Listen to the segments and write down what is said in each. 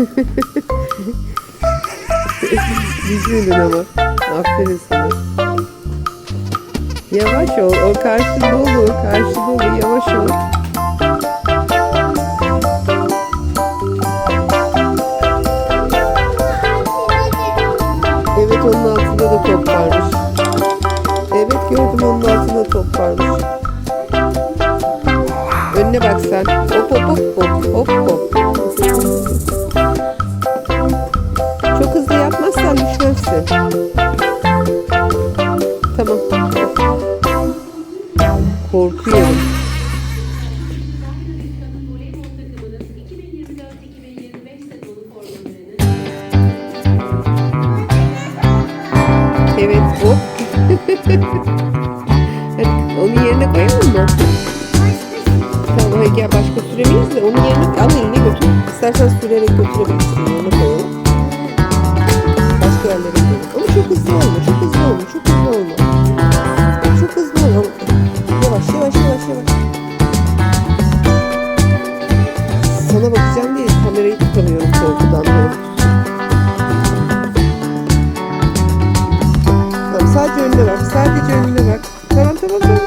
Düşmedin ama. Aferin sana. Yavaş ol. O karşı dolu. Karşı dolu. Yavaş ol. Evet onun altında da top varmış. Evet gördüm onun altında top varmış. Önüne bak sen. Hop hop hop hop hop hop. Tamam. Korkuyorum. Evet. Hadi onu yerine koyalım mı? Tamam hadi gel başka süremeyiz de onun yerine al eline götür. İstersen sürerek götürebilirsin yerine koyalım. Gidelim. Ama çok hızlı olma, çok hızlı olma, çok hızlı olma. Çok hızlı olma. Yavaş, yavaş, yavaş, yavaş. Sana bakacağım diye kamerayı tutamıyorum korkudan. Tamam sadece önüne bak, sadece önüne bak. Tamam tamam tamam.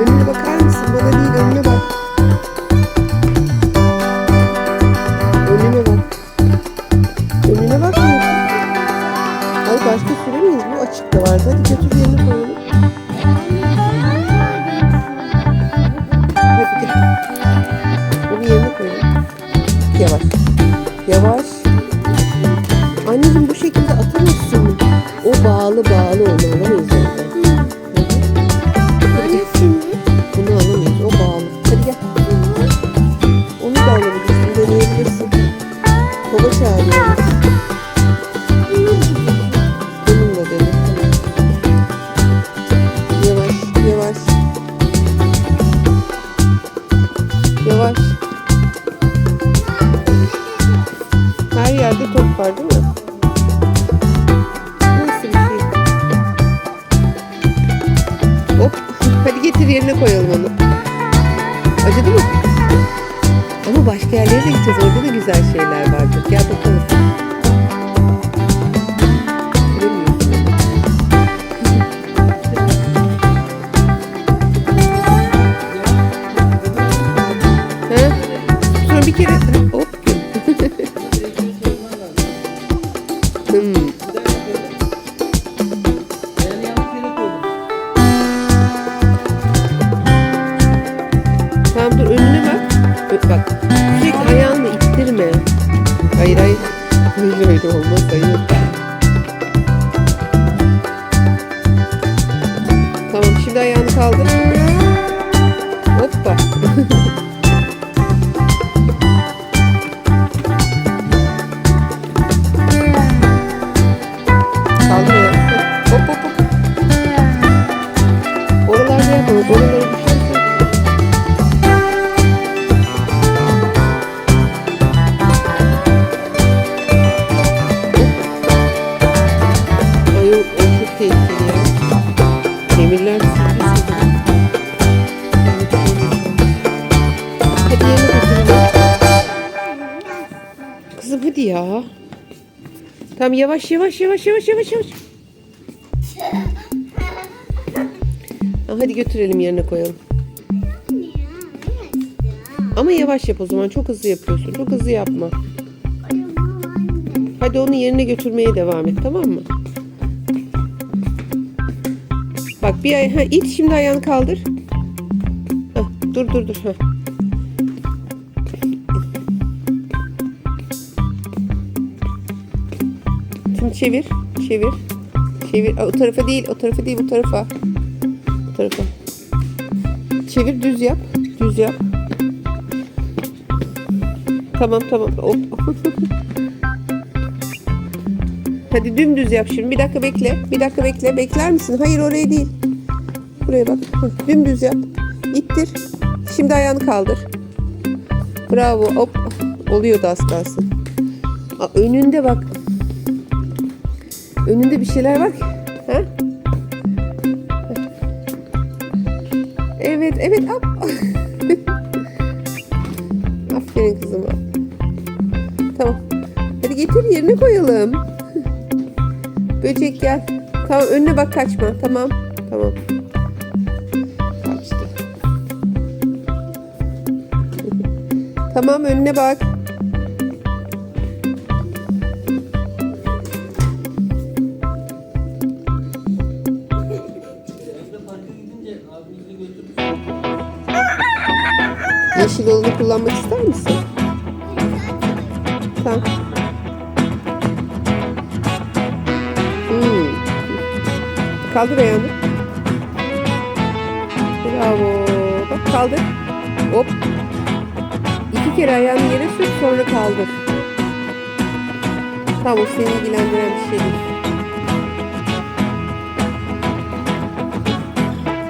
Önüne bakar mısın? Bana değil. Önüne bak. Hadi. Bunu yerine koyalım. Yavaş. Yavaş. Top var değil mi? Hop. Hadi getir yerine koyalım onu. Acıdı mı? Ama başka yerlere de gideceğiz. Orada da güzel şeyler vardır. Gel bakalım. Sonra bir kere Bak sürekli ayağınla ittirme. Hayır hayır. Hayır öyle olmaz Kızım hadi ya. Tamam yavaş yavaş yavaş yavaş yavaş yavaş. Hadi götürelim yerine koyalım. Ama yavaş yap o zaman. Çok hızlı yapıyorsun. Çok hızlı yapma. Hadi onu yerine götürmeye devam et tamam mı? Bak bir ay ha, it şimdi ayağını kaldır. Heh, dur dur dur. Heh. Çevir, çevir, çevir. O tarafa değil, o tarafa değil, bu tarafa. Bu tarafa. Çevir, düz yap, düz yap. Tamam tamam. Hadi dümdüz yap şimdi. Bir dakika bekle. Bir dakika bekle. Bekler misin? Hayır oraya değil. Buraya bak. Dümdüz yap. İttir. Şimdi ayağını kaldır. Bravo. Hop. Oluyordu az kalsın. Aa, önünde bak. Önünde bir şeyler bak. Ha? Evet, evet. Hop. Aferin kızıma. Tamam getir yerine koyalım. Böcek gel. Tamam önüne bak kaçma. Tamam. Tamam. Kaçtı. tamam önüne bak. Yeşil kullanmak ister misin? Tamam. Hmm. Kaldır ayağını. Bravo. Bak kaldır. Hop. İki kere ayağını yere sür sonra kaldır. Tamam o seni ilgilendiren bir şey değil.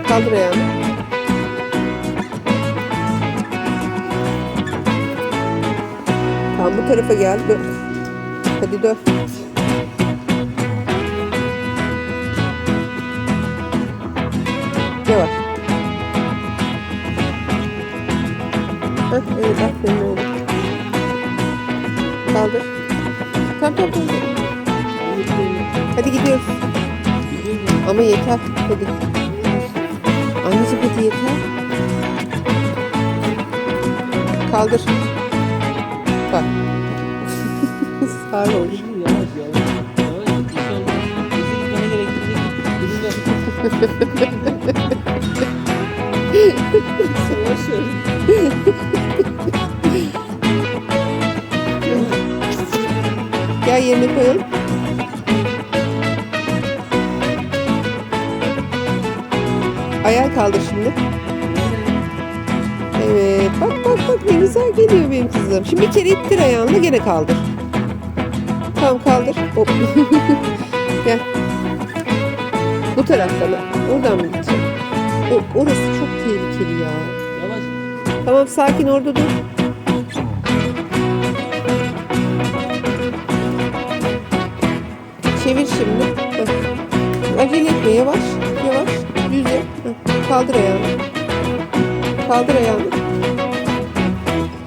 Kaldır ayağını. Tamam bu tarafa gel. Dön. Hadi dön. Yavaş. Hah, evet aferin öyle. Kaldır. Tamam tamam tamam. Hadi gidiyoruz. Ama yeter. Hadi. Anneciğim hadi yeter. Kaldır. Sarhoş. Yavaş. Yavaş yavaş. Gel yerine koyalım. Ayağa kaldır şimdi. Evet. Bak bak bak ne güzel geliyor benim kızım. Şimdi bir kere ittir ayağını gene kaldır. Tamam kaldır. Hop. Gel. Bu taraftan. Oradan mı gideceğim? O, orası çok tehlikeli ya. Yavaş. Tamam sakin orada dur. Çevir şimdi. Heh. Acele etme yavaş. Yavaş. Düz. Kaldır ayağını. Kaldır ayağını.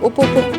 Hop hop. Hop.